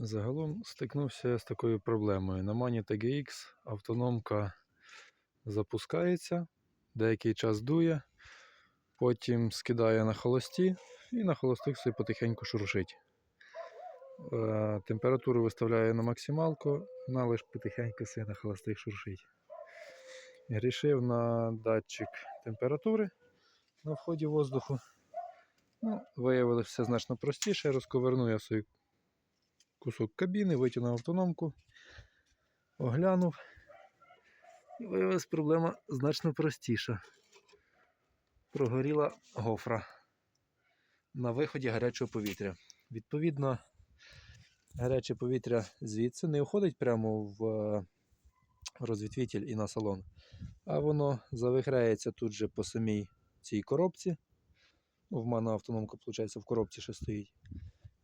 Загалом стикнувся з такою проблемою. На Мані TGX автономка запускається, деякий час дує, потім скидає на холості і на холостих собі потихеньку шуршить. Е, Температуру виставляє на максималку, вона лише потихеньку собі на холостих шуршить. Рішив на датчик температури на вході воздуху. Ну, виявилося все значно простіше. Розковернув я свій кусок кабіни, витягнув автономку, оглянув. І виявилась проблема значно простіша. Прогоріла гофра на виході гарячого повітря. Відповідно, гаряче повітря звідси не входить прямо в е, розвідвітель і на салон, а воно завихряється тут же по самій цій коробці. Ну, В мене автономка, виходить, в коробці ще стоїть.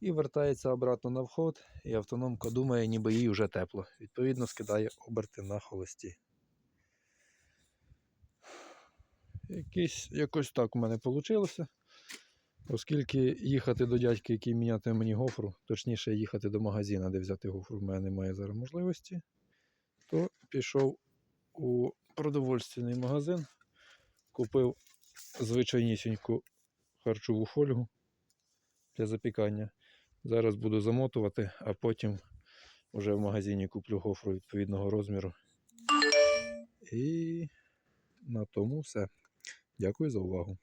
І вертається обратно на вход, і автономка думає, ніби їй вже тепло. Відповідно, скидає оберти на холості. Якийсь, якось так у мене вийшло. Оскільки їхати до дядьки, який міняти мені гофру, точніше їхати до магазину, де взяти гофру, в мене немає зараз можливості, то пішов у продовольственний магазин, купив звичайнісіньку харчову фольгу для запікання. Зараз буду замотувати, а потім вже в магазині куплю гофру відповідного розміру. І на тому все. Дякую за увагу.